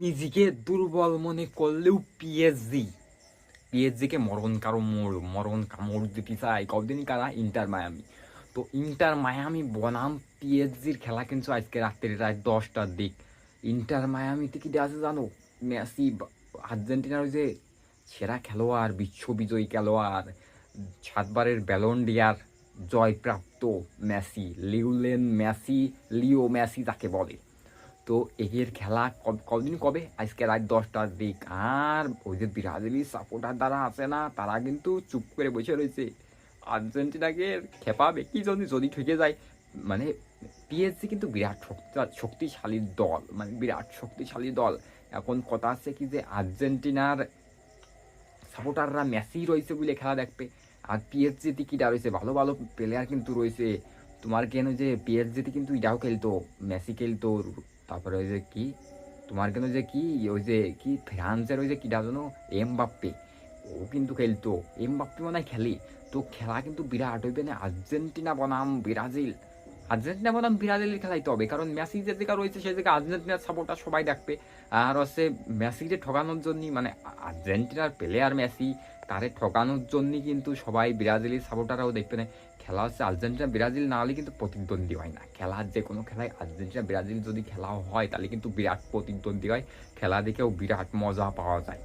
নিজেকে দুর্বল মনে করলেও পিএসজি পিএসজিকে মরণ কারও মোড় মরণ কামড় দিতে চাই। কদিনই কারা? ইন্টার মায়ামি তো ইন্টার মায়ামি বনাম পিএসজির খেলা কিন্তু আজকে রাত্রে রাত দশটার দিক। ইন্টার মায়ামিতে কি আছে জানো? মেসি, আর্জেন্টিনার যে সেরা খেলোয়াড়, বিশ্ববিজয়ী খেলোয়াড়, সাতবারের ব্যালন ডিয়ার জয়প্রাপ্ত মেসি লিওলেন মেসি, লিও মেসি যাকে বলে। তো এর খেলা কদিন কবে? আজকে রাত দশটার দিক। আর ওই যে ব্রাজিলি সাপোর্টার দ্বারা আসে না, তারা কিন্তু চুপ করে বসে রয়েছে। আর্জেন্টিনাকে খেপাবে কি যদি যদি ঠেকে যায়। মানে পিএসজি কিন্তু বিরাট শক্তি- শক্তিশালী দল। মানে বিরাট শক্তিশালী দল। এখন কথা আছে কি যে, আর্জেন্টিনার সাপোর্টাররা মেসি রয়েছে বলে খেলা দেখবে। আর পিএসজিতে কিটা রয়েছে? ভালো ভালো প্লেয়ার কিন্তু রয়েছে। তোমার কেন যে পিএসজিতে কিন্তু ইটাও খেলতো, মেসি খেলতো তারপরে ওই যে কি, তোমার কেন যে কি, ওই যে কি ফ্রান্সের ওই যে কিটা জানো এম বাপ্পে ও কিন্তু খেলতো। এম বাপ্পে মনে হয় খেলে। তো খেলা কিন্তু বিরাট হইবে না। আর্জেন্টিনা বনাম ব্রাজিল। আর্জেন্টিনা বনাম ব্রাজিলের খেলাইতে হবে। কারণ মেসি যে জায়গা রয়েছে সেই জায়গায় আর্জেন্টিনার সাপোর্টার সবাই দেখবে। আর হচ্ছে মেসিকে ঠকানোর জন্য মানে আর্জেন্টিনার প্লেয়ার মেসি তারে ঠকানোর জন্য কিন্তু সবাই ব্রাজিলের সাপোর্টাররাও দেখবে না খেলা হচ্ছে আর্জেন্টিনা, ব্রাজিল না হলে কিন্তু প্রতিদ্বন্দ্বী হয় না। খেলার যে কোনো খেলায় আর্জেন্টিনা, ব্রাজিল যদি খেলা হয়, তাহলে কিন্তু বিরাট প্রতিদ্বন্দ্বী হয়। খেলা দেখেও বিরাট মজা পাওয়া যায়।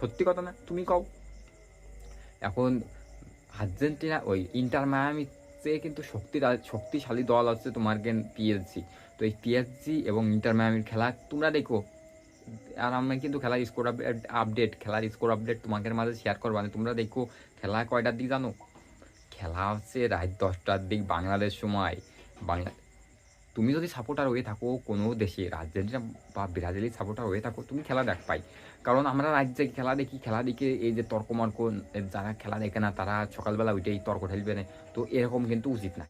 সত্যি কথা না? তুমি কও। এখন আর্জেন্টিনা ওই ইন্টার মায়ামিতে কিন্তু শক্তি শক্তিশালী দল আছে তোমার গেন পিএসজি তো এই পিএসজি এবং ইন্টার মায়ামির খেলা তোমরা দেখো। আর আমি কিন্তু খেলার স্কোর আপডেট খেলার স্কোর আপডেট তোমাদের মাঝে শেয়ার করব। মানে তোমরা দেখো, খেলা কয়টার দিক জানো? খেলা হচ্ছে রাত দশটার দিক, বাংলাদেশ সময়। বাংলা তুমি যদি সাপোর্টার হয়ে থাকো কোনো দেশের আর্জেন্টিনা বা ব্রাজিলের সাপোর্টার হয়ে থাকো, তুমি খেলা দেখ পাই। কারণ আমরা রাজ্যে খেলা দেখি, খেলা দেখে এই যে তর্ক মর্ক যারা খেলা দেখে না, তারা সকালবেলা ওইটাই তর্ক ঠেলবে না। তো এরকম কিন্তু উচিত না।